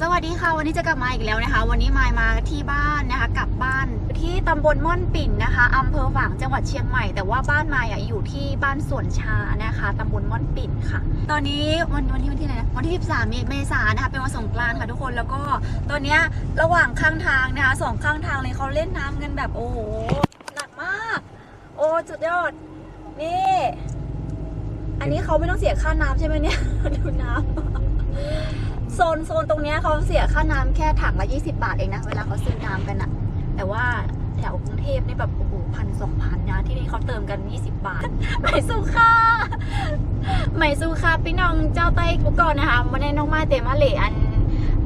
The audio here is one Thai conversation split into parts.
สวัสดีค่ะ วันนี้จะกลับมาอีกแล้วนะคะ วันนี้มายมาที่บ้านนะคะ กลับบ้านที่ตำบลม่อนปิ่นนะคะอำเภอฝางจังหวัดเชียงใหม่ แต่ว่าบ้านมายอะอยู่ที่บ้านสวนชานะคะตำบลม่อนปิ่นค่ะ ตอนนี้วันวันที่วันที่ไหนนะวันที่13เมษายนนะคะเป็นวันสงกรานต์ค่ะทุกคนแล้วก็ตอนเนี้ยระหว่างข้างทางนะคะสองข้างทางเลยเขาเล่นน้ำกันแบบโอ้โหหนักมาก โอ้สุดยอดนี่อันนี้เขาไม่ต้องเสียค่าน้ำใช่ไหมเนี่ยดูน้ำ โซนโซนตรงเนี้ยเขาเสียค่าน้ำแค่ถังละ20 บาทเองนะ เวลาเขาซื้อน้ำกันอะแต่ว่าแถวกรุงเทพนี่แบบโอ้โหพันสองพันนะ ที่นี่เขาเติมกัน 20 บาท ไม่สู้ค่าไม่สู้ค่าพี่น้องเจ้าไต้กุก่อนนะคะวันนี้น้องมาเตมาเลอัน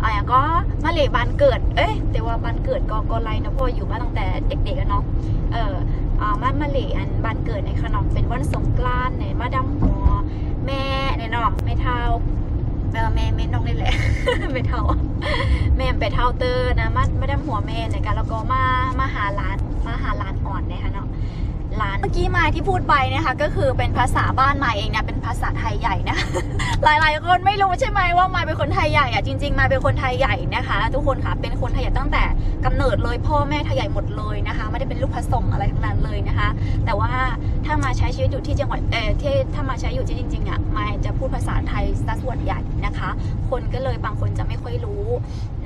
อะไรอะก็มาเลบานเกิด เอ้ยแต่ว่าบานเกิดก็ก็ไรนะเพราะว่าอยู่มาตั้งแต่เด็กๆอะเนาะเอออ่ามามาเลอันบานเกิดในขนมเป็นวันสงกรานต์ในมาดำหัวแม่ในเนาะไม่เท่า เออแม่แม่น้องนี่แหละไปเท่า แม่ไปเท่าเตอร์นะมาไม่ได้หัวแม่ในการแล้วก็มามาหาร้านมาหาร้านอ่อนนะคะเนาะร้านเมื่อกี้มาที่พูดไปนะคะก็คือเป็นภาษาบ้านมาเองนะเป็นภาษาไทยใหญ่นะ หลายๆคนไม่รู้ใช่ไหมว่ามาเป็นคนไทยใหญ่อะจริง ๆ มาเป็นคนไทยใหญ่นะคะ ทุกคนค่ะเป็นคนไทยใหญ่ตั้งแต่กำเนิดเลยพ่อแม่ไทยใหญ่หมดเลยนะคะ ไม่ได้เป็นลูกผสมอะไรทั้งนั้นเลยนะคะ แต่ว่าถ้ามาใช้ชีวิตอยู่ที่จังหวัดเออที่ถ้ามาใช้อยู่ที่จริงๆเนี่ยมาจะพูดภาษาไทยซะส่วนใหญ่นะคะ คนก็เลยบางคนจะไม่ค่อยรู้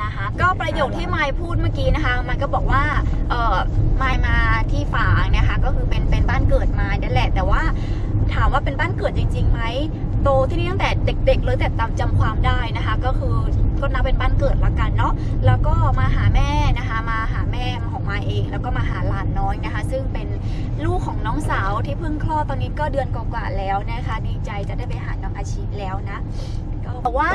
นะคะ ก็ประโยคที่ไมายพูดเมื่อกี้นะคะ มันก็บอกว่าเออมายมาที่ฝางนะคะ ก็คือเป็นเป็นบ้านเกิดมานั่นแหละ แต่ว่าถามว่าเป็นบ้านเกิดจริงๆไหมโตที่นี่ตั้งแต่เด็ก ๆ เลยแต่จำจำความได้นะคะ ก็คือก็นับเป็นบ้านเกิดละกันเนาะแล้วก็มาหาแม่นะคะ มาหาแม่ของมาเอง แล้วก็มาหาหลานน้อยนะคะ ซึ่งเป็นลูกของน้องสาวที่เพิ่งคลอดตอนนี้ก็เดือนกว่าๆแล้วนะคะ ดีใจจะได้ไปหาน้องอาชีแล้วนะ ก็บอกว่า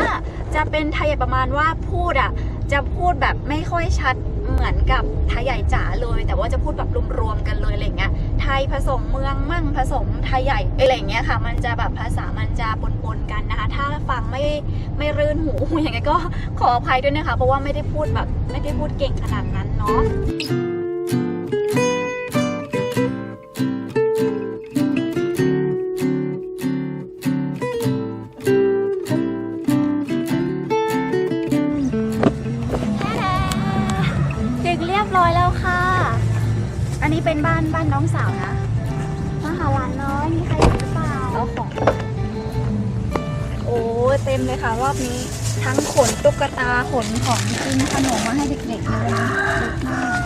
จะเป็นไทยประมาณว่าพูดอะจะพูดแบบไม่ค่อยชัดเหมือนกับไทยใหญ่จ๋าเลย แต่ว่าจะพูดแบบรวมๆกันเลยอะไรเงี้ยไทยผสมเมืองมั่งผสมไทยใหญ่อะไรเงี้ยค่ะ มันจะแบบภาษามันจะปนๆกันนะคะ ถ้าฟังไม่ไม่รื่นหูอย่างเงี้ยก็ขออภัยด้วยนะคะ เพราะว่าไม่ได้พูดแบบไม่ได้พูดเก่งขนาดนั้นเนาะ อเต็มเลยค่ะ รอบนี้ทั้งขนตุ๊กตาขนของกินขนมมาให้เด็กๆเลยเยอะมาก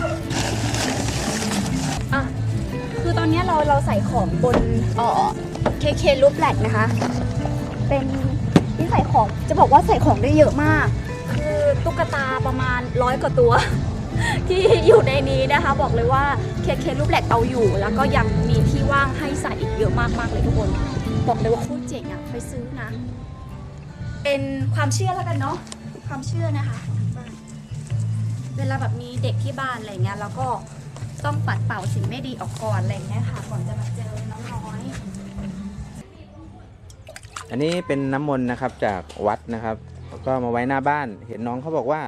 อะคือตอนนี้เราเราใส่ของบนเอ่อเคเครูปแลกนะคะ เป็นที่ใส่ของจะบอกว่าใส่ของได้เยอะมาก คือตุ๊กตาประมาณร้อยกว่าตัว ที่อยู่ในนี้นะคะ บอกเลยว่าเคเครูปแหลกเอาอยู่ แล้วก็ยังมีที่ว่างให้ใส่อีกเยอะมากๆเลยทุกคน บอกเลยว่าโคตรเจ๋งอะไปซื้อนะ เป็นความเชื่อแล้วกันเนาะความเชื่อนะคะทางบ้านเวลาแบบมีเด็กที่บ้านอะไรเงี้ยแล้วก็ต้องปัดเป่าสิ่งไม่ดีออกก่อนอะไรเงี้ยค่ะก่อนจะมาเจอน้องน้อยอันนี้เป็นน้ำมนต์นะครับจากวัดนะครับ ก็มาไว้หน้าบ้าน เห็นน้องเขาบอกว่า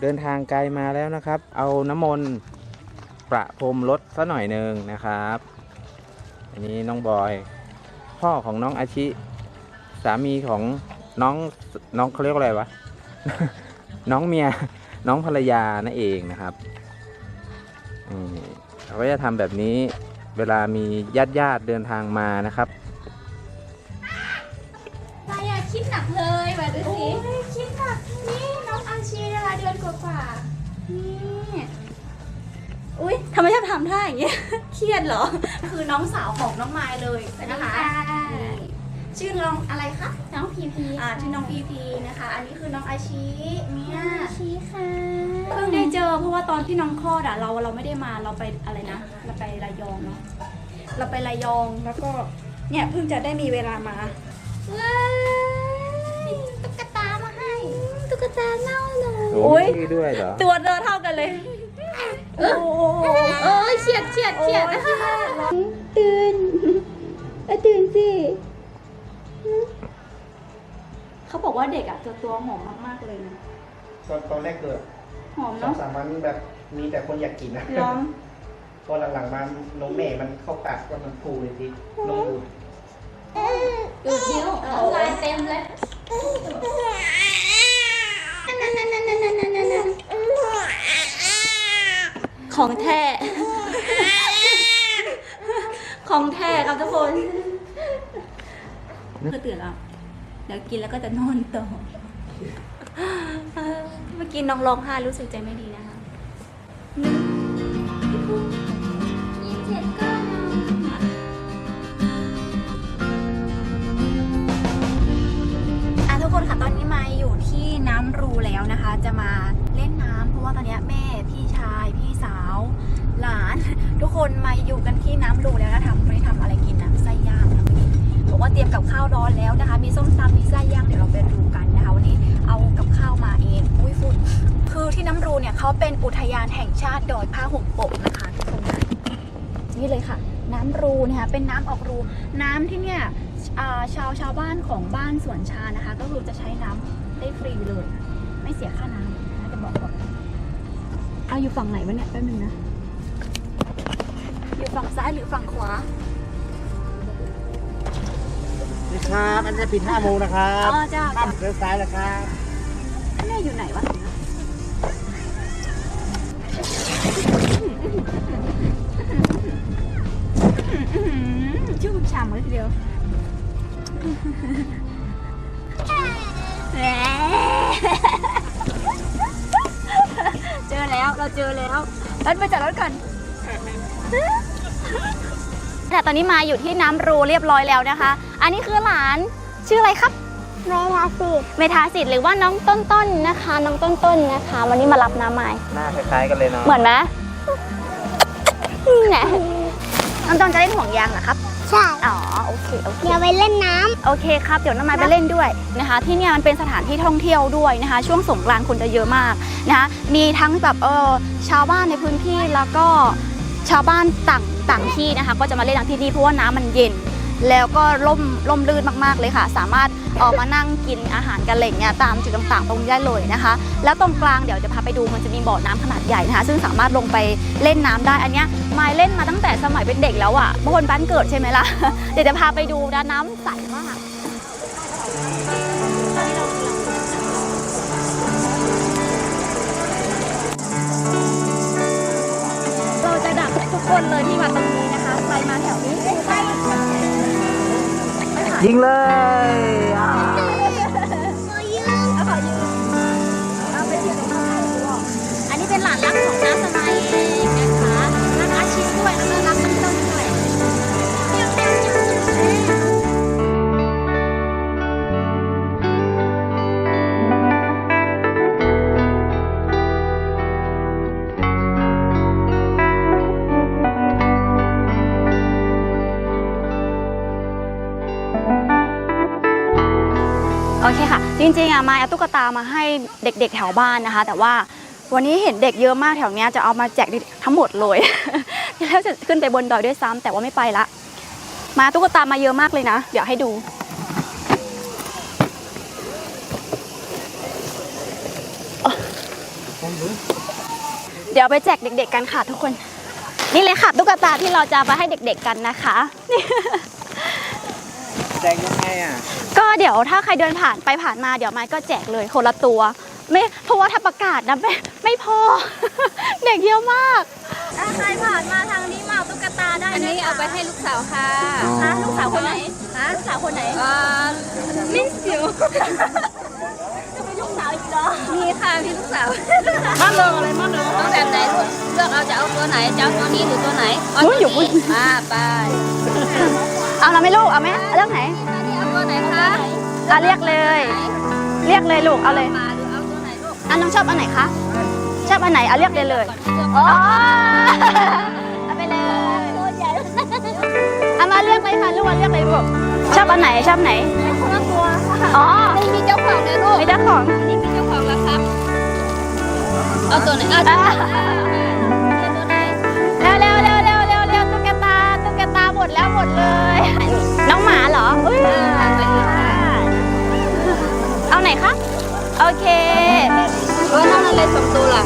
เดินทางไกลมาแล้วนะครับ เอาน้ำมนต์ประพรมรถซะหน่อยหนึ่งนะครับ อันนี้น้องบอย พ่อของน้องอาชิ สามีของ น้องน้องเขาเรียกว่าอะไรวะ น้องเมียน้องภรรยานั่นเองนะครับอืมเขาก็จะทำแบบนี้เวลามีญาติญาติๆเดินทางมานะครับนายอะคิดหนักเลยแบบดูสิคิดหนักนี่น้องอาชีนะคะเดือนกว่าๆนี่อุ้ยทำไมชอบทำท่าอย่างเงี้ย เครียดเหรอ คือน้องสาวของน้องไมายเลยนะคะนี่ ชื่อน้องอะไรคะน้องพีพีอ่าชื่อน้องพีพีนะคะ อันนี้คือน้องอาชีเนี่ยชีค่ะเพิ่งได้เจอเพราะว่าตอนที่น้องคลอดอะเราเราไม่ได้มาเราไปอะไรนะเราไประยองเนาะเราไประยองแล้วก็เนี่ยเพิ่งจะได้มีเวลามาว้ายตุ๊กตามาให้ตุ๊กตาเน่าเลยโอ้โอ้ยยด้วยเหรอตัวเดินเท่ากันเลยโอ้โหเออเฉียดเฉียดเฉียดตื่นเอ้ยตื่นสิ เขาบอกว่าเด็กอะจะตัวหอมมากๆเลยนะตอนตอนแรกเกิดหอมเนาะสามวันแบบมีแต่คนอยากกินนะร้องพอหลังๆมานนมแม่มันเข้าปากก็มันฟูเลยทีนมดูดดูดนิ้วน้ำลายเต็มเลยของแท้ ของแท้ครับทุกคน ก็ตื่นแล้วเดี๋ยวกินแล้วก็จะนอนต่อ เมื่อกี้น้องร้องไห้รู้สึกใจไม่ดีนะคะหนึ่งยี่สิบเจ็ดก็นอนอะทุกคนค่ะตอนนี้มาอยู่ที่น้ำรูแล้วนะคะ จะมาเล่นน้ำเพราะว่าตอนนี้แม่พี่ชายพี่สาว หลาน ทุกคนมาอยู่กันที่น้ำรูแล้วนะทำไม่ได้ทำอะไรกินนะไส้ย่างนะ บอกว่าเตรียมกับข้าวร้อนแล้วนะคะ มีส้มตำมีไส้ย่างเดี๋ยวเราไปดูกันนะคะวันนี้เอากับข้าวมาเองอุ้ยฝุ่นคือที่น้ำรูเนี่ยเขาเป็นอุทยานแห่งชาติดอยผ้าห่มปกนะคะทุกคนนะนี่เลยค่ะ น้ำรูนะคะเป็นน้ำออกรู น้ำที่เนี่ยชาวชาวบ้านของบ้านสวนชานะคะ ก็คือจะใช้น้ำได้ฟรีเลย ไม่เสียค่าน้ำนะจะบอกก่อนเอาอยู่ฝั่งไหนวะเนี่ยแป๊บนึงนะอยู่ฝั่งซ้ายหรือฝั่งขวา นี่ครับ อันนี้ปิดห้าโมงนะครับอ๋อจ้าตั้มเลี้ยวซ้ายแล้วครับแม่อยู่ไหนวะชื่อฉ่ำเลยทีเดียวเจอแล้วเราเจอแล้วเอ้ยไปจัดรถก่อนแต่ตอนนี้มาอยู่ที่น้ำรูเรียบร้อยแล้วนะคะ อันนี้คือหลานชื่ออะไรครับ เมทาสิเมทาสิทธิ์หรือว่าน้องต้นต้นๆนะคะ น้องต้นต้นๆนะคะ วันนี้มารับน้ำใหม่ หน้าคล้ายๆกันเลยเนาะเหมือนไหมแหนน้องต้นจะเล่นห่วงยางเหรอครับ ใช่อ๋อ โอเค โอเค เดี๋ยวไปเล่นน้โอเคครับ เดี๋ยวน้องไม้ไปเล่นด้วยนะคะ ที่เนี่ยมันเป็นสถานที่ท่องเที่ยวด้วยนะคะ ช่วงสงกรานต์คนจะเยอะมากนะคะมีทั้งแบบเออชาวบ้านในพื้นที่แล้วก็ชาวบ้านต่างต่างที่นะคะ ก็จะมาเล่นน้ำที่นี่เพราะว่าน้ำมันเย็น แล้วก็ร่มร่มรื่นมากๆเลยค่ะ สามารถออกมานั่งกินอาหารกันอะไรอย่งเงี้ยตามจุดต่างๆ ตรงนี้ได้เลยนะคะ แล้วตรงกลางเดี๋ยวจะพาไปดูมันจะมีบ่อน้ำขนาดใหญ่นะคะซึ่งสามารถลงไปเล่นน้ำได้อันเนี้ยมายเล่นมาตั้งแต่สมัยเป็นเด็กแล้วอะ่ะบางคนบ้านเกิดใช่ไหมล่ะเดี๋ยวจะพาไปดูนะน้ำใสมากเราจะดักทุกคนเลยที่มาตรงนี้นะคะ ใครมาแถวนี้ ยิงเลย โอเคค่ะ จริงๆอะมาเอาตุ๊กตามาให้เด็กๆแถวบ้านนะคะ แต่ว่าวันนี้เห็นเด็กเยอะมากแถวเนี้ยจะเอามาแจกทั้งหมดเลยแล้วจะขึ้นไปบนดอยด้วยซ้ำแต่ว่าไม่ไปละ มาตุ๊กตามาเยอะมากเลยนะ เดี๋ยวให้ดูเดี๋ยวไปแจกเด็ก ๆ กันค่ะทุกคน นี่เลยค่ะตุ๊กตาที่เราจะไปให้เด็ก ๆ กันนะคะ แจกยังไงอะก็เดี๋ยวถ้าใครเดินผ่านไปผ่านมาเดี๋ยวไม้ก็แจกเลยคนละตัว ไม่เพราะว่าถ้าประกาศนะไม่ไม่พอ เด็กเยอะมากใครผ่านมาทางนี้มาเอาตุ๊กตาได้อันนี้เอาไปให้ลูกสาวค่ะฮะลูกสาวคนไหนฮะลูกสาวคนไหนเอ่อมิ้นสิวลูกสาวอีกเหรอมีค่ะมีลูกสาวมาเลยอะไรมาเลยต้องแบบไหนลูกเลือกเอาจะเอาตัวไหนจะเอาตัวนี้หรือตัวไหนเอาอุ๊ตัวยอยู่อุ๊ยนี้มาไป เอาละไหม่ลูกเอาไหมเลือกไหนอันนี้เอาตัวไหนคะอะเรียกเลย เรียกเลยลูกเอาเลยมาหรือเอาตัวไหนลูกอะน้องชอบอันไหนคะชอบอันไหนเอาเรียกเลยเลยเลือกอ๋อเอาไปเลยตัวใหญ่เอามาเลือกเลยค่ะลูกมาเลือกเลยลูกชอบอันไหนชอบไหนคนละตัวอ๋อไม่มีเจ้าของเลยลูกไม่ได้ของนี่มีเจ้าของแล้วครับ เอาตัวไหนเอาตัว ดแล้วหมดเลย น้องหมาเหรออุ้ยอ่าไปเลยค่ะเอาไหนคะ โอเคเออน้องนั่นเลยสองตัวล่ะ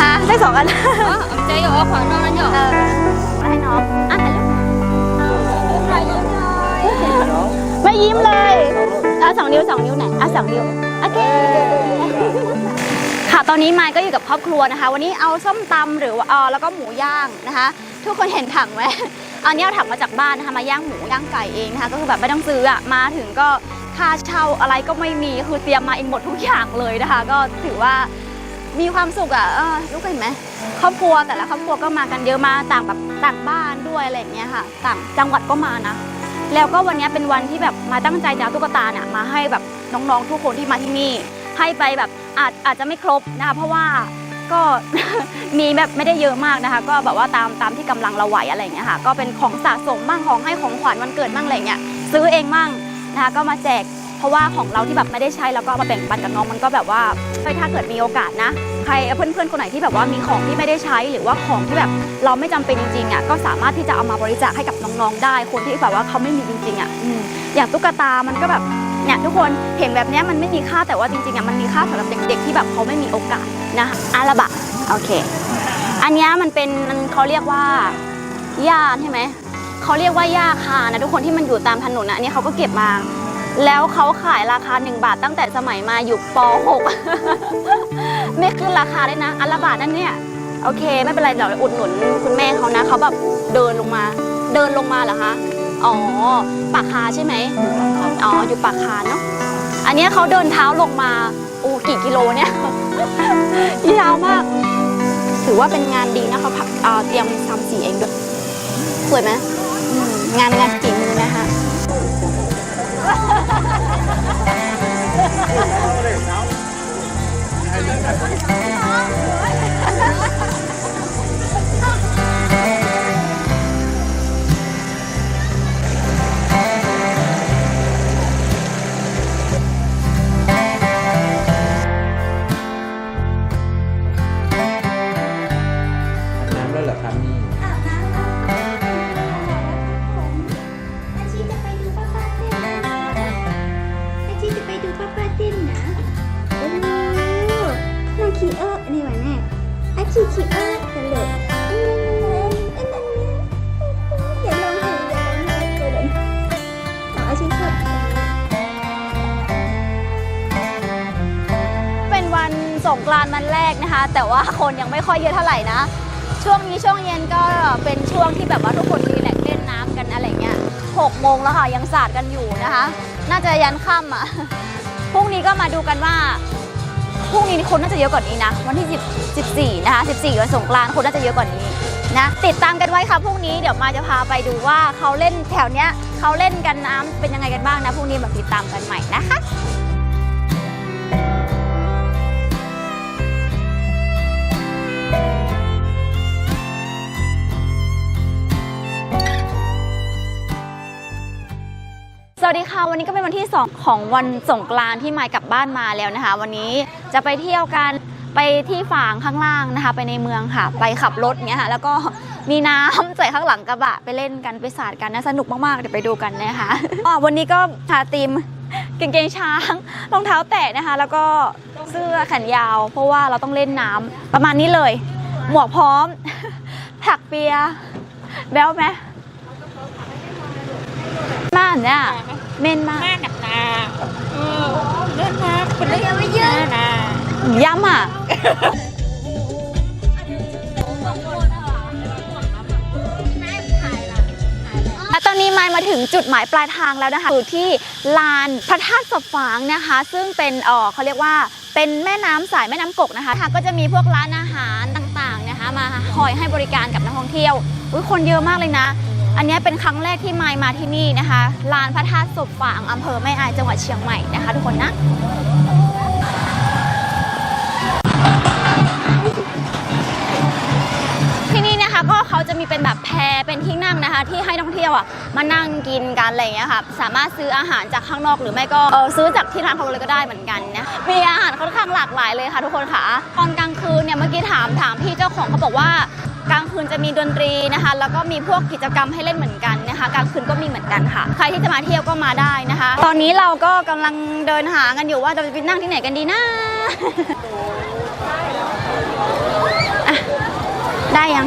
ฮะได้สองอันอ๋อเอาใจเอาของน้องนั่นเหรอเออมาให้น้องอะถ่ายรูปไม่ยิ้มเลยเอาสองนิ้วสองนิ้วไหนอะสองนิ้ว โอเคค่ะตอนนี้มายก็อยู่กับครอบครัวนะคะ วันนี้เอาส้มตำหรือว่าเออแล้วก็หมูย่างนะคะ ทุกคนเห็นถังไหม อันนี้เอาถังมาจากบ้านนะคะมาย่างหมูย่างไก่เองนะคะก็คือแบบไม่ต้องซื้ออะมาถึงก็ค่าเช่าอะไรก็ไม่มีคือเตรียมมาเองหมดทุกอย่างเลยนะคะ ก็ถือว่ามีความสุขอะเออลูกเห็นไหมครอบครัวแต่ละครอบครัวก็มากันเยอะมาต่างแบบต่างบ้านด้วยอะไรอย่างเงี้ยค่ะ ต่างจังหวัดก็มานะแล้วก็วันนี้เป็นวันที่แบบมาตั้งใจจะตุ๊กตาเนี่ยมาให้แบบน้องๆทุกคนที่มาที่นี่ ให้ไปแบบอาจอาจจะไม่ครบนะคะเพราะว่า ก็ มีแบบไม่ได้เยอะมากนะคะ ก็แบบว่าตามตามที่กำลังเราไหวอะไรอย่างเงี้ยค่ะ ก็เป็นของสะสมบ้างของให้ของขวัญวันเกิดบ้างอะไรอย่างเงี้ยซื้อเองบ้างนะคะก็มาแจกเพราะว่าของเราที่แบบไม่ได้ใช้แล้วก็เอามาแบ่งปันกับน้องมันก็แบบว่าเฮ้ยถ้าเกิดมีโอกาสนะ ใครเพื่อนๆคนไหนที่แบบว่ามีของที่ไม่ได้ใช้หรือว่าของที่แบบเราไม่จำเป็นจริงๆอะก็สามารถที่จะเอามาบริจาคให้กับน้องๆได้ คนที่แบบว่าเขาไม่มีจริงๆอะอืมอย่างตุ๊กตามันก็แบบ เนี่ยทุกคนเห็นแบบนี้มันไม่มีค่าแต่ว่าจริงๆอะมันมีค่าสำหรับเด็กๆที่แบบเขาไม่มีโอกาสนะอาระบะโอเค อันนี้มันเป็นมันเขาเรียกว่าหญ้าใช่ไหมเขาเรียกว่าหญ้าคานะทุกคนที่มันอยู่ตามถนนนะอันนี้เขาก็เก็บมา แล้วเขาขายราคา 1 บาทตั้งแต่สมัยมาอยู่ป .6 ไม่ขึ้นราคาเลยนะอันละบาทนั่นเนี่ยโอเค ไม่เป็นไรเดี๋ยวอุดหนุนคุณแม่เขานะเขาแบบเดินลงมา เดินลงมาเหรอคะอ๋อ ปากคาใช่ไหมอ๋ออยู่ปากคาเนาะอันนี้เขาเดินเท้าลงมาโอ้กี่กิโลเนี่ยยาวมาก ถือว่าเป็นงานดีนะเขาผักเตรียมทำสีเองด้วยสวยไหมงานงานฝีมือนะคะอ ร่นะ ช่วงนี้ช่วงเย็นก็เป็นช่วงที่แบบว่าทุกคนรีแลกซ์เล่นน้ำกันอะไรเงี้ยหกโมงแล้วค่ะยังสาดกันอยู่นะคะ น่าจะยันค่ำอะพรุ่งนี้ก็มาดูกันว่าพรุ่งนี้คนน่าจะเยอะกว่านี้นะ วันที่10 14นะคะ14วันสงกรานต์คนน่าจะเยอะกว่านี้นะติดตามกันไว้ค่ะพรุ่งนี้เดี๋ยวมาจะพาไปดูว่าเขาเล่นแถวเนี้ยเขาเล่นกันน้ำเป็นยังไงกันบ้างนะพรุ่งนี้มาติดตามกันใหม่นะคะ วัสดีค่ะ วันนี้ก็เป็นวันที่ 2 ของวันสงกรานที่ไมายกลับบ้านมาแล้วนะคะ วันนี้จะไปเที่ยวกันไปที่ฝางข้างล่างนะคะ ไปในเมืองค่ะ ไปขับรถเงี้ยค่ะ แล้วก็มีน้ำใส่ข้างหลังกระบะไปเล่นกันไปสาดกันนะสนุกมากๆเดี๋ยวไปดูกันนะคะวันนี้ก็หาธีมเกงเกงช้างรองเท้าแตะนะคะ แล้วก็เสื้อแขนยาว เพราะว่าเราต้องเล่นน้ำประมาณนี้เลย หมวกพร้อม ถักเปียแบ๊วไหมม่านเนี่ย เม่นมาก มากหนักหนาเออเลื่อนมากเป็นเรื่องไม่เยอะนะย้ำอะ และตอนนี้มายมาถึงจุดหมายปลายทางแล้วนะคะอยู่ที่ลานพระธาตุสบฝางนะคะ ซึ่งเป็นเออเขาเรียกว่าเป็นแม่น้ำสายแม่น้ำกกนะคะค่ะก็จะมีพวกร้านอาหารต่างๆนะคะ มาคอยให้บริการกับนักท่องเที่ยวอุ๊ยคนเยอะมากเลยนะ อันนี้เป็นครั้งแรกที่ไมมาที่นี่นะคะลานพระธาตุสบฝางอำเภอแม่อายจังหวัดเชียงใหม่นะคะทุกคนนะที่นี่นะคะก็เขาจะมีเป็นแบบแพเป็นที่นั่งนะคะ ที่ให้นักท่องเที่ยวอะมานั่งกินกันอะไรอย่างเงี้ยค่ะสามารถซื้ออาหารจากข้างนอกหรือไม่ก็เออซื้อจากที่ร้านเขาเลยก็ได้เหมือนกันนะมีอาหารค่อนข้างหลากหลายเลยค่ะ ทุกคนค่ะตอนกลางคืนเนี่ยเมื่อกี้ถามถามพี่เจ้าของเขาบอกว่า กลางคืนจะมีดนตรีนะคะ แล้วก็มีพวกกิจกรรมให้เล่นเหมือนกันนะคะ กลางคืนก็มีเหมือนกันค่ะ ใครที่จะมาเที่ยวก็มาได้นะคะ ตอนนี้เราก็กำลังเดินหากันอยู่ว่าจะไปนั่งที่ไหนกันดีนะอะได้ยัง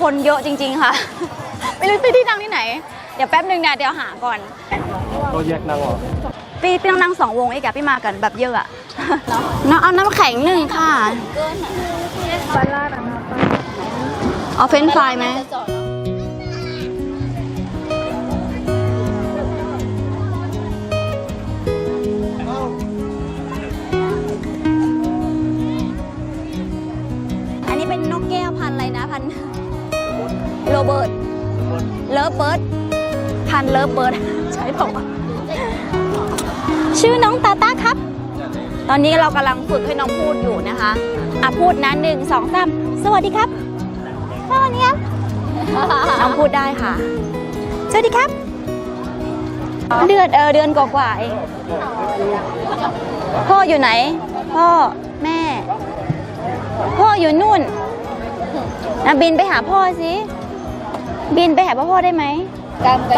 คนเยอะจริง ๆค่ะ ไม่รู้จะที่นั่งที่ไหน เดี๋ยวแป๊บนึงนะเดี๋ยวหาก่อนก็แยกนั่งออกพี่พี่ต้องนั่งสองวงอีกอะพี่มากันแบบเยอะอะน้ำเอาน้ำแข็งหนึ่งค่ะเอาเฟรนช์ฟรายไหม อันนี้เป็นนกแก้วพันธุ์อะไรนะพันธุ์โรเบิร์ต เลิฟเบิร์ด พันธุ์เลิฟเบิร์ด ใช่เปล่าวะชื่อน้องตาต้าครับ ตอนนี้เรากำลังฝึกให้น้องพูดอยู่นะคะ อะพูดนะหนึ่งสองสามสวัสดีครับ สวัสดีครับน้องพูดได้ค่ะ สวัสดีครับ เดือนเออเดือนกว่าๆเองพ่ออยู่ไหน พ่อแม่ พ่ออยู่นู่นนะบินไปหาพ่อสิบินไปหาพ่อได้ไหม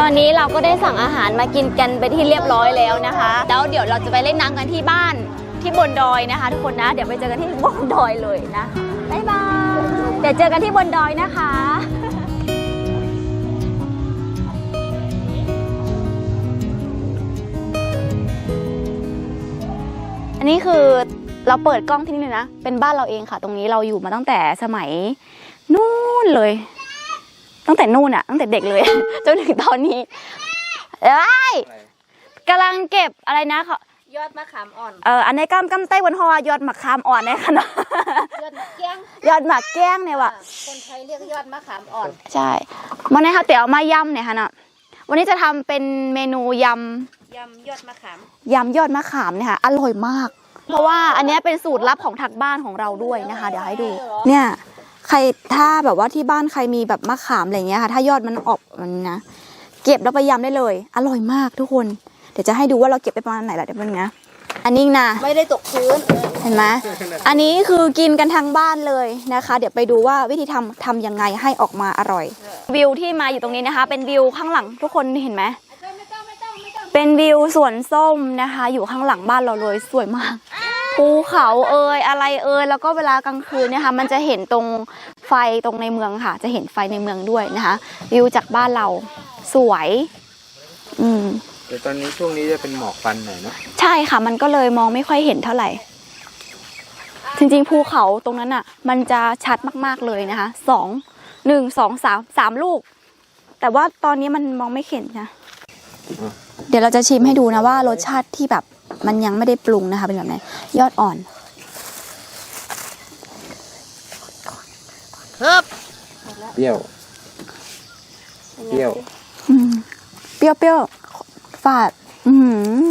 ตอนนี้เราก็ได้สั่งอาหารมากินกันไปที่เรียบร้อยแล้วนะคะ แล้วเดี๋ยวเราจะไปเล่นน้ำกันที่บ้านที่บนดอยนะคะ ทุกคนนะ เดี๋ยวไปเจอกันที่บนดอยเลยนะ บ๊ายบาย เดี๋ยวเจอกันที่บนดอยนะคะอันนี้คือเราเปิดกล้องที่นี่เลยนะ เป็นบ้านเราเองค่ะ ตรงนี้เราอยู่มาตั้งแต่สมัยนู่นเลย ตั้งแต่นู่นอะตั้งแต่เด็กเลย จนถึงตอนนี้เอ้ยกำลังเก็บอะไรนะเขา ยอดมะขามอ่อน เอออันในกำกำไต้บนหอยอดหมักคามอ่อนเนี่ยค่ะเนาะยอดมะเกี้ยงยอดหมักแก้งเนี่ยว่ะคนไทยเรียกยอดมะขามอ่อน ใช่วันนี้ค่ะเตี๋ยวมาย่ำเนี่ยค่ะเนาะวันนี้จะทำเป็นเมนูยยำยอดมะขามำยำยอดมะขามเนี่ยค่ะอร่อยมาก เพราะว่าอันเนี้ยเป็นสูตรลับของทางบ้านของเราด้วยนะคะ เดี๋ยวให้ดู เนี่ยใครถ้าแบบว่าที่บ้านใครมีแบบมะขามอะไรเงี้ยค่ะ ถ้ายอดมันออกมันนะเก็บแล้วไปยำได้เลย อร่อยมากทุกคน เดี๋ยวจะให้ดูว่าเราเก็บไปประมาณไหนละเดี๋ยวเป็นงนะอันนี้นะไม่ได้ตกพื้นเห็นไหมอันนี้คือกินกันทางบ้านเลยนะคะ เดี๋ยวไปดูว่าวิธีทำทำยังไงให้ออกมาอร่อย วิวที่มาอยู่ตรงนี้นะคะ เป็นวิวข้างหลังทุกคนเห็นไหมเป็นวิวสวนส้มนะคะ อยู่ข้างหลังบ้านเราเลยสวยมากภูเขาเอ่ยอะไรเอ่ยแล้วก็เวลากลางคืนเนี่ยค่ะมันจะเห็นตรงไฟตรงในเมืองค่ะ จะเห็นไฟในเมืองด้วยนะคะ วิวจากบ้านเราสวย อืม เดี๋ยวตอนนี้ช่วงนี้จะเป็นหมอกควันหน่อยเนาะใช่ค่ะ มันก็เลยมองไม่ค่อยเห็นเท่าไหร่ จริงๆภูเขาตรงนั้นอะ มันจะชัดมากๆเลยนะคะสองหนึ่งสองสามสามลูก แต่ว่าตอนนี้มันมองไม่เห็นนะเดี๋ยวเราจะชิมให้ดูนะว่ารสชาติที่แบบมันยังไม่ได้ปรุงนะคะเป็นแบบไหนยอดอ่อนเปรี้ยว เปรี้ยว อืมเปรี้ยวเปรี้ยว ฝาด อือหือ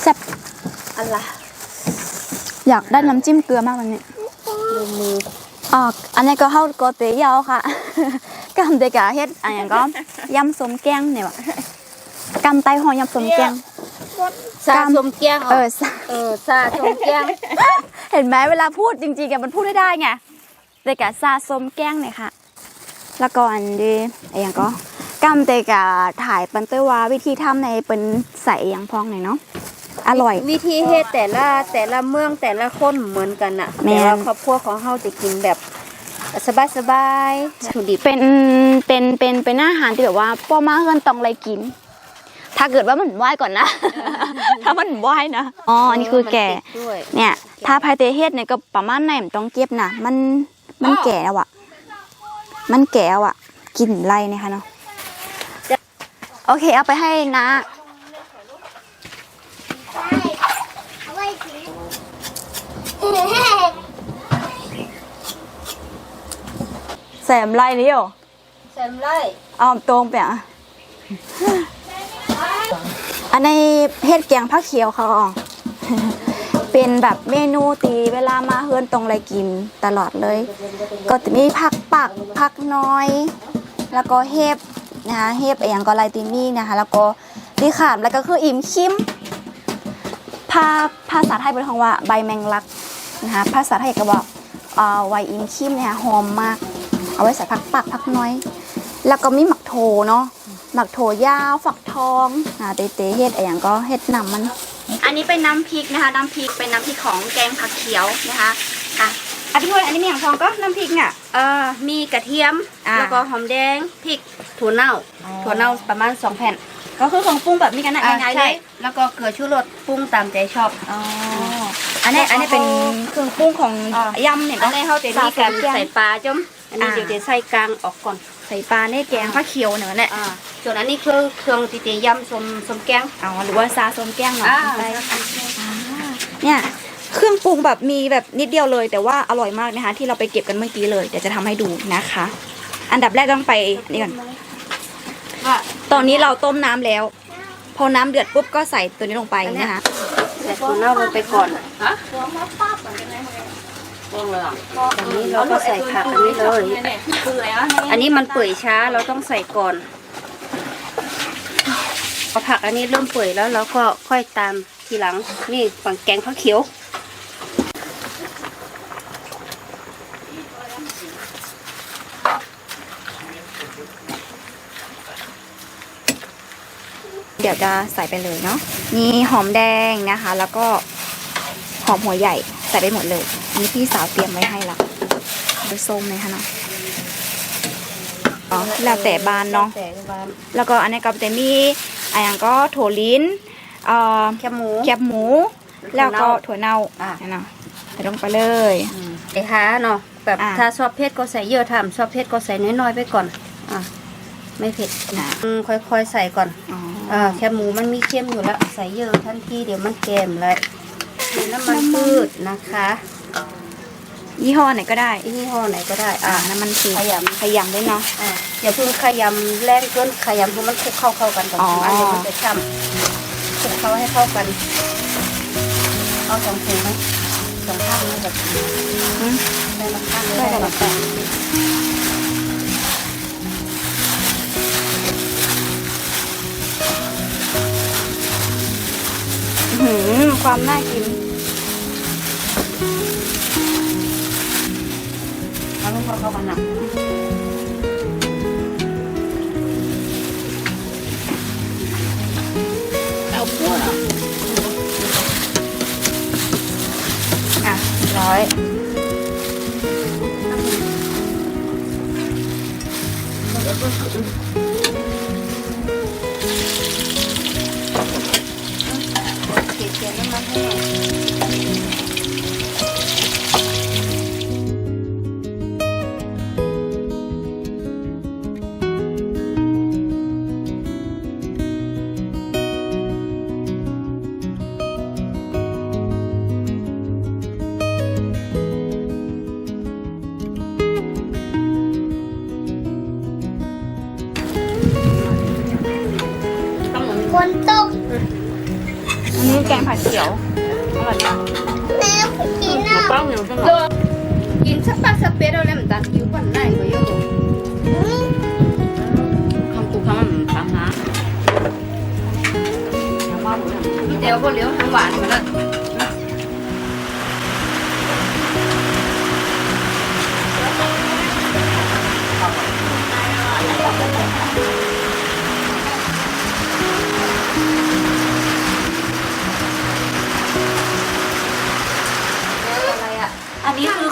แซ่บอะไรอยากได้น้ำจิ้มเกลือมากวันนี้อ๋ออันนี้ก็เข้าก๋วยเตี๋ยวค่ะกำเดกะเฮ็ดอันนี้ก็ยำสมแกงเนี่ยว่ะกำไตหอยำสมแกงซาสมเกี้ยงเอเอออซะเออซาสมเกี้ยงเห็นไหมเวลาพูดจริงๆอะมันพูดได้ได้ไงเดกะซาสมแกงเนี่ยค่ะ แล้วก็อันดีไอ้หยังก็ กำเตกะถ่ายปันเตอร์ว่าวิธีทำในเป็นใส่อย่างพองหน่อยเนาะอร่อย วิธีเฮ็ดแต่ละแต่ละเมืองแต่ละคนเหมือนกันน่ะแม่น แต่ว่าครอบครัวของเฮาจะกินแบบสบายๆวัตถุดิบเป็นเป็นเป็นเป็นอาหารที่แบบว่าพ่อมาเฮือนต้องอะไรกิน ถ้าเกิดว่ามันไหวก่อนนะ ถ้ามันไหวนะอ๋ออันนี้คือแก่ มันติดด้วย เนี่ย ถ้าภายเตเฮ็ดเนี่ยก็ประมาณไหนมันต้องเก็บนะมันมันแก่แล้วอะมันแก่แล้วอะกินไรเนี่ยค่ะเนาะ โอเค เอาไปให้นะเอาไว้ทิ้งแสมไรนี่ยวแซมไล่เอาตรงไปอะอันในเฮ็ดแกงผักเขียวเขาอะเป็นแบบเมนูตีเวลามาเฮือนตรงอะไรกินตลอดเลย ก็จะมีผักปักผักน้อย แล้วก็เห็บ นะคะเห็บอะไรอย่างก็ไลตินี่นะคะแล้วก็ที่ขาดแล้วก็คืออิ่มคิมภาภาษาไทยเป็นคำว่าใบแมงลักนะคะภาษาไทยก็บอกเอ่อไวอิ่มคิมเนี่ยหอมมาก เอาไว้ใส่ผักปักผักน้อย แล้วก็มีหมักโถเนาะหมักโถยาวฝักทองอ่าเตเตเฮ็ดอะไรอย่างก็เฮ็ดนำมัน อันนี้เป็นน้ำพริกนะคะ น้ำพริกเป็นน้ำพริกของแกงผักเขียวนะคะ อะออะพี่ทวนอันนี้มีอย่างพองก็น้ำพริกเนี่ยเอ่อมีกระเทียม อ่า แล้วก็หอมแดงพริกถั่วเน่า ถั่วเน่าประมาณสองแผ่นก็คือของปรุงแบบนี้กันนะอ่าง่ายๆเลใช่ยแล้วก็เกลือชูรสปรุงตามใจชอบ อ๋ออันนี้อันนี้เป็นเครื่องปรุงของอ่ายำเนี่ยอันนี้เขาจะมีการใส่ปลาจ้มอันนี้อ่าเดี๋ยวจะใส่กลางออกก่อนใส่ปลาในแกงผ้าเขียวเนื้อแหละอ่าส่วนอันนี้คือเครื่องตีเตยำสมสมแกงอ๋อหรือว่าซาส้มแกงเนาะอ่าใส่ เนี่ย เครื่องปรุงแบบมีแบบนิดเดียวเลย แต่ว่าอร่อยมากนะคะ ที่เราไปเก็บกันเมื่อกี้เลยเดี๋ยวจะทำให้ดูนะคะ อันดับแรกต้องไปนี่ก่อนว่าตอนนี้เราต้มน้ำแล้ว พอน้ำเดือดปุ๊บก็ใส่ตัวนี้ลงไปนะคะใส่ถั่วเน่าลงไปก่อนฮะอันนี้เราก็ใส่ผักอันนี้เลยคืออะไรวะอันนี้มันเปื่อยช้าเราต้องใส่ก่อนพอผักอันนี้เริ่มเปื่อยแล้วเราก็ค่อยตามทีหลังนี่ฝั่งแกงข้าวเขียว ดี๋ยวจะใส่ไปเลยเนาะมีหอมแดงนะคะ แล้วก็หอมหัวใหญ่ใส่ไปหมดเลยอันนี้พี่สาวเตรียมไว้ให้ละไปส้มเลยค่ะเนาะอ๋อแล้วแต่บานเนาะแต่บานแล้วก็อันนี้ก็จะมีอันอย่างก็ถั่วลิ้นเอ่อแคบหมูแคบหมูถั่แล้ววเน่าก็ถั่วเน่าอะเนี่ยเนาะใส่ลงไปเลยไอ้ฮาเนาะแบบอะถ้าชอบเผ็ดก็ใส่เยอะทำชอบเผ็ดก็ใส่น้อยๆไปก่อนอะไม่เผ็ดอะอืมค่อยๆใส่ก่อนอ๋อ อ่าแคบหมูมันมีเค็มอยู่แล้วใส่เยอะทันทีเดี๋ยวมันแกมเลยมีน้ำมันพืชนะคะยี่ห้อไหนก็ได้ยี่ห้อไหนก็ได้อ่าอะน้ำมันสีขยำขยำด้วยเนาะอะอย่าเพิ่งขยำแรงเกินขยำให้มันคลุกเข้าเข้ากันก่อนอ๋ออัอันเดี๋ยวมันจะช้ำคลุกเข้าให้เข้ากัน เอาสองถุงไหมสองข้างนี่แบบ ความน่ากินเอาลูกเข้าเข้ากันหนักเอาพวกอะร้อย ลี่ เขียว อร่อยจังน้ำกินน้ำเป้าเหนียวจังหรอกินสักปาสเปรเอาแล้วมันตัดคิ้วก่อนได้ก็เยอะคำกูคำมันคำนะเดี๋ยวก็เลี้ยวทางหวานมาแล้วอะไร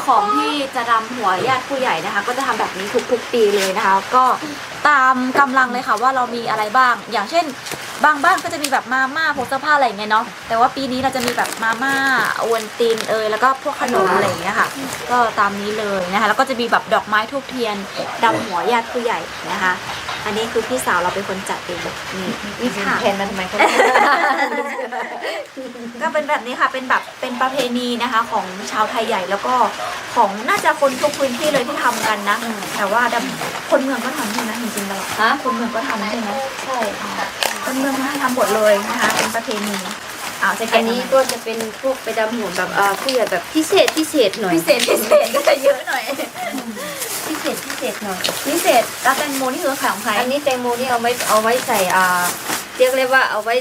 ของที่จะทำหัวญาติผู้ใหญ่นะคะ ก็จะทำแบบนี้ทุกๆปีเลยนะคะ ก็ตามกำลังเลยค่ะว่าเรามีอะไรบ้าง อย่างเช่น บางบ้านก็จะมีแบบมาม่าพวกเสื้อผ้าอะไรอย่างเงี้ยเนาะแต่ว่าปีนี้เราจะมีแบบมาม่าอวนตีนเอยแล้วก็พวกขนมอะไรอย่างเงี้ยค่ะ ก็ตามนี้เลยนะคะ แล้วก็จะมีแบบดอกไม้ทูบเทียนดำหัวญาติผู้ใหญ่นะคะ อันนี้คือพี่สาวเราเป็นคนจัดเองนี่นี่ค่ะแทนมันทำไมเขาก็เป็นแบบนี้ค่ะ เป็นแบบเป็นประเพณีนะคะ ของชาวไทยใหญ่แล้วก็ของน่าจะคนทุกพื้นที่เลยที่ทำกันนะ แต่ว่าดำคนเมืองก็ทำใช่ไหมจริงๆแล้วฮะ คนเมืองก็ทำใช่ไหมใช่ คนเมืองก็ทำหมดเลยนะคะ เป็นประเพณี อ้าวจะอัแกะนนี้ก็จะเป็นพวกไปดำหัวแบบอ่าผู้ใหญ่แบบพิเศษพิเศษหน่อยพิเศษพิเศษก็จะเยอะหน่อย พิเศษพิเศษหน่อยพิเศษแล้วแตงโมนี่คือขายของใครอันนี้แตงโมนี่เอาไว้เอาไว้ใส่อ่าเรียกเลยว่าเอาไว้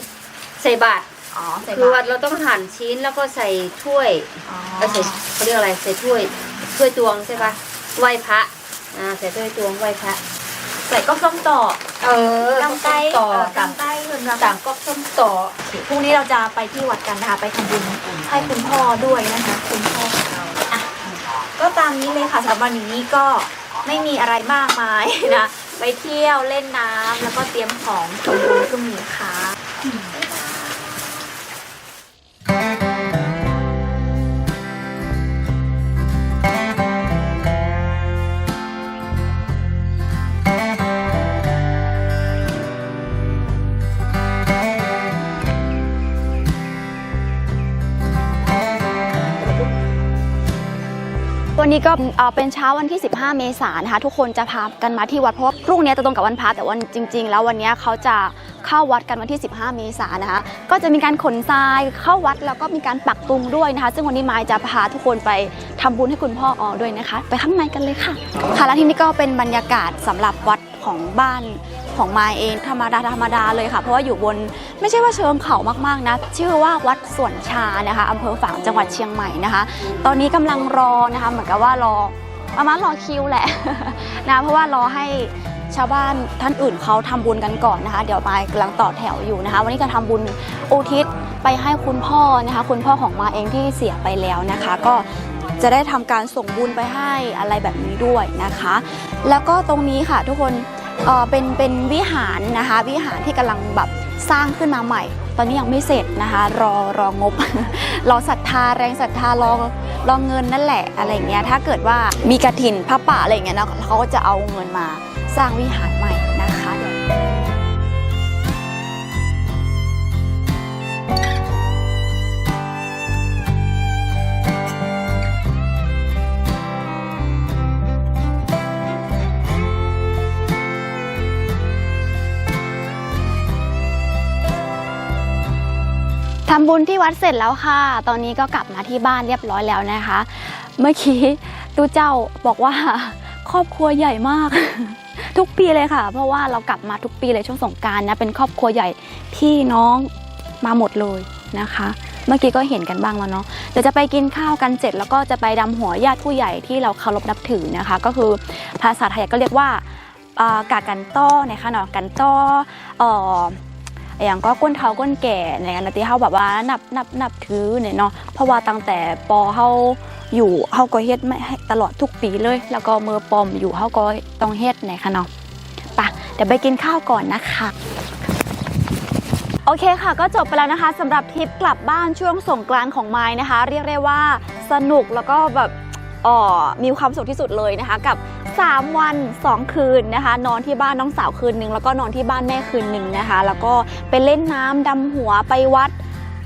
ใส่บาตรอ๋อใส่คือว่าบาตรเราต้องหั่นชิ้นแล้วก็ใส่ถ้วยอ๋อเอ้ยใส่เขาเรียกอะไรใส่ถ้วยถ้วยตวงใช่ปะไหว้พระอ่าใส่ถ้วยตวงไหว้พระ ใส่ก็ส้มต่อเออกำไตต่อเออต่างกำไตเงินเราต่างก็ส้มต่อพรุ่งนี้เราจะไปที่วัดกันนะคะไปทำบุญให้คุณพ่อด้วยนะคะ คุณพ่ออะก็ก็ตามนี้เลยค่ะสำหรับวันนี้ก็ไม่มีอะไรมากมายนะ ไปเที่ยวเล่นน้ำแล้วก็เตรียมของทำบุญพรุ่งนี้ค่ะ วันนี้ก็เป็นเช้าวันที่ 15 เมษายนนะคะทุกคนจะพากันมาที่วัดเพราะว่าพรุ่งนี้จะตรงกับวันพระแต่วันจริง ๆ แล้ววันนี้เขาจะเข้าวัดกันวันที่ 15 เมษายนนะคะก็จะมีการขนทรายเข้าวัดแล้วก็มีการปักตุงด้วยนะคะ ซึ่งวันนี้มายจะพาทุกคนไปทำบุญให้คุณพ่อออด้วยนะคะ ไปข้างในกันเลยค่ะ ค่ะและที่นี่ก็เป็นบรรยากาศสำหรับวัดของบ้าน ของมาเองธรรมดาธรรมดาเลยค่ะ เพราะว่าอยู่บนไม่ใช่ว่าเชิงเขามากๆนะชื่อว่าวัดสวนชานะคะอำเภอฝางจังหวัดเชียงใหม่นะคะ ตอนนี้กำลังรอนะคะเหมือนกับว่ารอประมาณรอคิวแหละนะเพราะว่ารอให้ชาวบ้านท่านอื่นเขาทำบุญกันก่อนนะคะ เดี๋ยวมายกำลังต่อแถวอยู่นะคะ วันนี้จะทำบุญอุทิศไปให้คุณพ่อนะคะ คุณพ่อของมาเองที่เสียไปแล้วนะคะ ก็จะได้ทำการส่งบุญไปให้อะไรแบบนี้ด้วยนะคะ แล้วก็ตรงนี้ค่ะทุกคน เอ่อเป็นเป็นวิหารนะคะ วิหารที่กำลังแบบสร้างขึ้นมาใหม่ ตอนนี้ยังไม่เสร็จนะคะ รอรองบ รอศรัทธาแรงศรัทธารอรอเงินนั่นแหละอะไรเงี้ยถ้าเกิดว่ามีกระถินพระป่าอะไรเงี้ยนะเขาก็จะเอาเงินมาสร้างวิหารใหม่ ทำบุญที่วัดเสร็จแล้วค่ะ ตอนนี้ก็กลับมาที่บ้านเรียบร้อยแล้วนะคะ เมื่อกี้ตูเจ้าบอกว่าครอบครัวใหญ่มาก ทุกปีเลยค่ะ เพราะว่าเรากลับมาทุกปีเลยช่วงสงการนะเป็นครอบครัวใหญ่พี่น้องมาหมดเลยนะคะ เมื่อกี้ก็เห็นกันบ้างแล้วเนาะเดี๋ยวจะไปกินข้าวกันเสร็จแล้วก็จะไปดำหัวญาติผู้ใหญ่ที่เราเคารพนับถือนะคะ ก็คือภาษาไทยก็เรียกว่าอ่ากากันต้อนะคะเนาะกันต้อ อย่างก็ก้นเท้าก้นแก่ในการที่เขาแบบว่านับนับนับถือเนี่ยเนาะเพราะว่าตั้งแต่ปอเขาอยู่เขาก็เฮ็ดไม่ตลอดทุกปีเลย แล้วก็เมื่อปอมอยู่เขาก็ต้องเฮ็ดในคะเนาะปะเดี๋ยวไปกินข้าวก่อนนะคะโอเคค่ะก็จบไปแล้วนะคะสำหรับทริปกลับบ้านช่วงสงกรานต์ของไม้นะคะ เรียกได้ว่าสนุกแล้วก็แบบอ๋อมีความสุขที่สุดเลยนะคะ กับ 3 วัน 2 คืนนะคะ นอนที่บ้านน้องสาวคืนหนึ่งแล้วก็นอนที่บ้านแม่คืนหนึ่งนะคะ แล้วก็ไปเล่นน้ำดำหัวไปวัด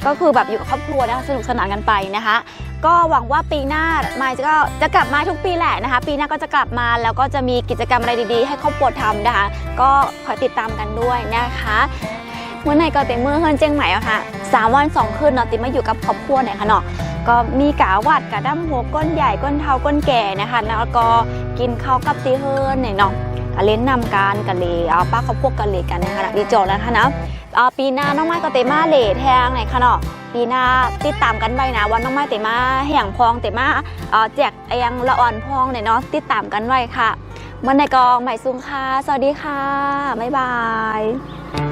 ก็คือแบบอยู่กับครอบครัวนะคะสนุกสนานกันไปนะคะก็หวังว่าปีหน้ามายจะก็จะกลับมาทุกปีแหละนะคะ ปีหน้าก็จะกลับมาแล้วก็จะมีกิจกรรมอะไรดีๆ ให้ครอบครัวทำนะคะ ก็ขอติดตามกันด้วยนะคะ เมื่อไหร่ก็เต็มมือเฮิรนเจียงใหม่อะค่ะสามวันสองคืนเนาะติมาอยู่กับครอบครัวไหนค่ะเนาะก็มีกาวัดกะดั้มหัวก้นใหญ่ก้นเทาก้นแก่นะคะแล้วก็กินข้าวกับตีเฮิรนหนเนาะกะเล่นนำกันกะเลเอาป้าเขาพวกกะเลกันนะคะดีจอแล้วค่ะนะเอ่อปีหน้าน้องไม้ก็เตมาเลทแทงไหนค่ะเนาะปีหน้าติดตามกันไว้นะวันน้องไม้เตมาแห่งพองเตมาเอ่อแจกไอยังละอ่อนพองเนี่ยเนาะติดตามกันไว้ค่ะมันในกองใหม่ซุงค่ะ สวัสดีค่ะ บ๊ายบาย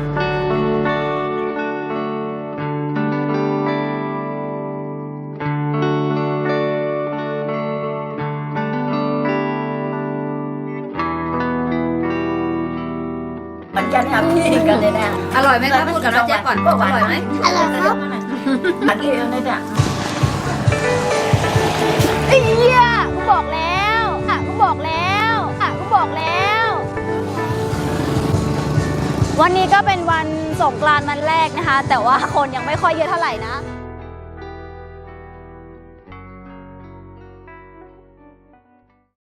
อร่อยไหมคะพูดกับน้องแจ๊คก่อนอร่อยไหมอร่อยครับอันนี้เลยเนี่ยเอียกูบอกแล้วอะกูบอกแล้วอะกูบอกแล้ว วันนี้ก็เป็นวันสงกรานต์วันแรกนะคะ แต่ว่าคนยังไม่ค่อยเยอะเท่าไหร่นะ